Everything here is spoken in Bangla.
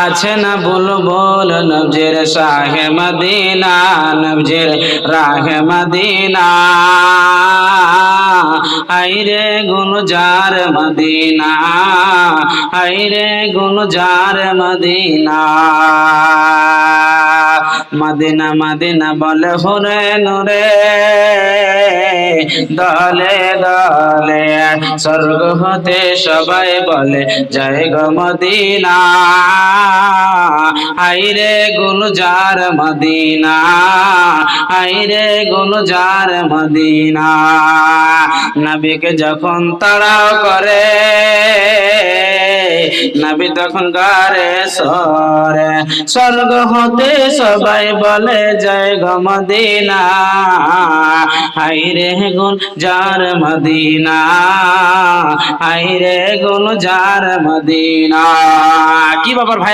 আছে না বল নবজের শাহে মদিনা, নবজের রাহে মদিনা। হাইরে গুলজার মদিনা হাইরে গুলজার মদিনা। মদিনা মদিনা বলে হরে নরে, দলে দলে স্বর্গ হতে সবাই বলে, জয় গো মদিনা। হাইরে গুলজার মদিনা হাইরে গুলজার মদিনা। নবীকে যখন তাড়াও করে নবী তখন গারে সরে। স্বর্গ হতে সবাই বলে, জয় গমদিনা মদিনা। হাইরে গুন যার মদিনা হাই রে গুন যার মদিনা। কি ব্যাপার ভাই